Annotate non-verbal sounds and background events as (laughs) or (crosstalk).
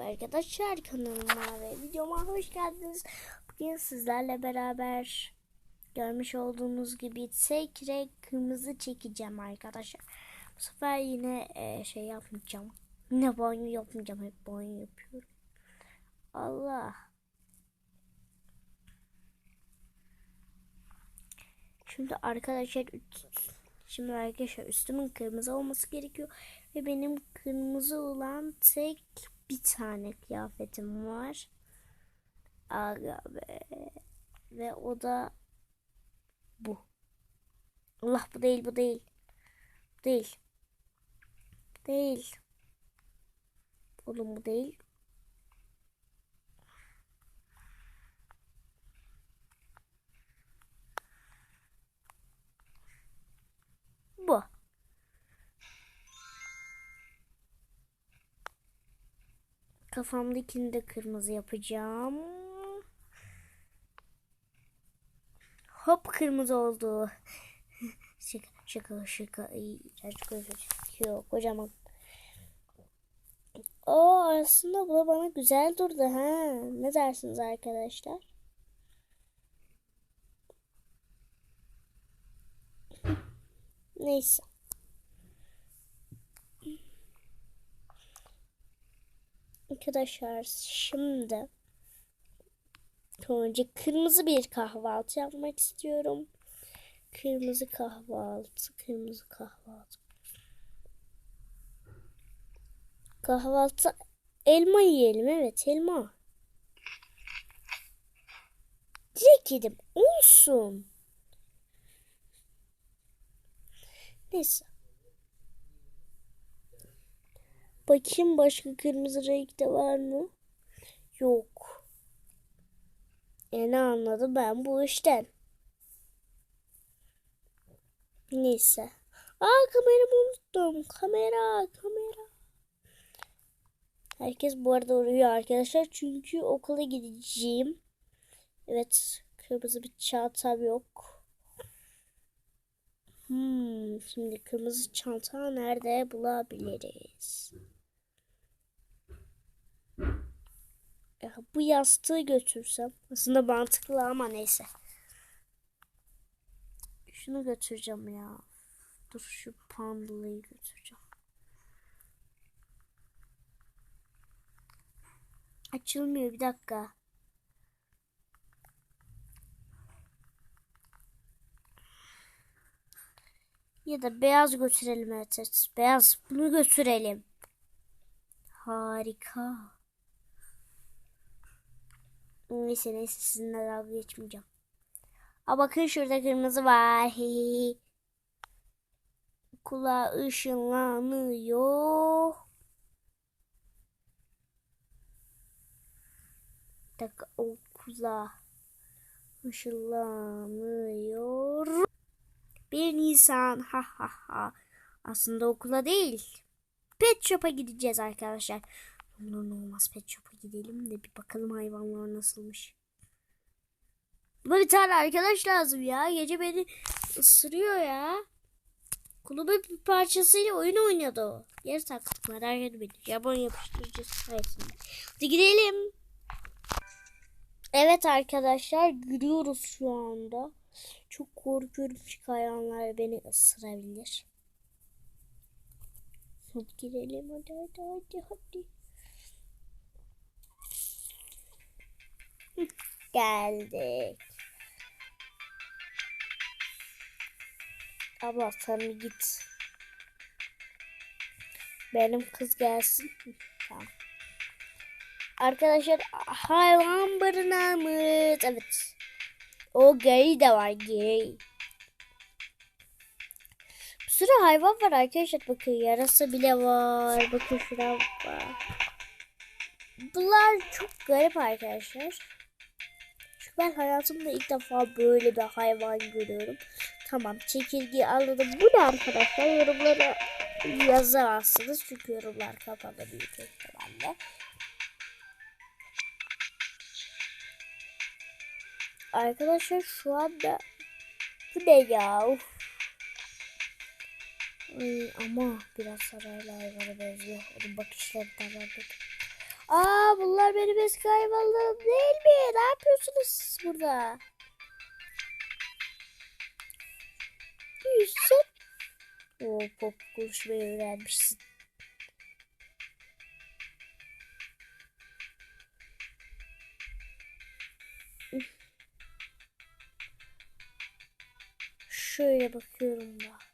arkadaşlar kanalıma ve videoma hoş geldiniz. Bugün sizlerle beraber görmüş olduğunuz gibi tek renk kırmızı çekeceğim arkadaşlar. Bu sefer yine e, şey yapmayacağım. Yine banyo yapmayacağım. Hep banyo yapıyorum. Allah. Şimdi arkadaşlar Şimdi arkadaşlar üstümün kırmızı olması gerekiyor. Ve benim kırmızı olan tek bir tane kıyafetim var. Aga be. Ve o da bu. Allah bu değil bu değil. Değil. Değil. Oğlum bu değil. Kafamdakini de kırmızı yapacağım. Hop kırmızı oldu. (laughs) şaka şaka şaka. İğrenç gözüküyor. Kocaman. O aslında bu bana güzel durdu ha. Ne dersiniz arkadaşlar? Neyse. Arkadaşlar şimdi önce kırmızı bir kahvaltı yapmak istiyorum. Kırmızı kahvaltı, kırmızı kahvaltı. Kahvaltı elma yiyelim. Evet elma. Direkt yedim. Olsun. Neyse. Bakayım başka kırmızı renkte var mı? Yok. E ne anladım ben bu işten? Neyse. Aa kameramı unuttum. Kamera, kamera. Herkes bu arada uyuyor arkadaşlar. Çünkü okula gideceğim. Evet. Kırmızı bir çantam yok. Hmm, şimdi kırmızı çanta nerede bulabiliriz? Bu yastığı götürsem aslında mantıklı ama neyse. Şunu götüreceğim ya. Dur şu pandalıyı götüreceğim. Açılmıyor bir dakika. Ya da beyaz götürelim evet. Beyaz bunu götürelim. Harika. Neyse neyse sizinle dalga geçmeyeceğim. Aa bakın şurada kırmızı var. Kulağı ışınlanıyor. Bir dakika o kulağı ışınlanıyor. 1 Nisan ha ha ha. Aslında okula değil. Pet Shop'a gideceğiz arkadaşlar. Ne olmaz Pet Shop'a gidelim de bir bakalım hayvanlar nasılmış. Buna bir tane arkadaş lazım ya. Gece beni ısırıyor ya. Kulübün bir parçasıyla oyun oynadı o. Yer taktık merak etmeyin. Japon yapıştırıcı sayesinde. Hadi gidelim. Evet arkadaşlar gülüyoruz şu anda. Çok korkuyorum çünkü hayvanlar beni ısırabilir. Hadi girelim hadi hadi hadi hadi. Geldik. Abla sen git. Benim kız gelsin. Tamam. Arkadaşlar hayvan barınağımız. Evet. O gay de var gay. Bir sürü hayvan var arkadaşlar. Bakın yarasa bile var. Bakın şurada var. Bunlar çok garip arkadaşlar. Ben hayatımda ilk defa böyle bir hayvan görüyorum. Tamam çekirgeyi anladım. Bu ne arkadaşlar? Yorumlara yazamazsınız. Çünkü yorumlar kapalı büyük ihtimalle. Arkadaşlar şu anda bu ne ya? Uf. Ay, ama biraz saraylı hayvana benziyor. Onun bakışları tamam. Aa bunlar benim eski hayvanlarım değil mi? Ne yapıyorsunuz siz burada? Yüzsün. Oo pop konuşmayı öğrenmişsin. Şöyle bakıyorum da.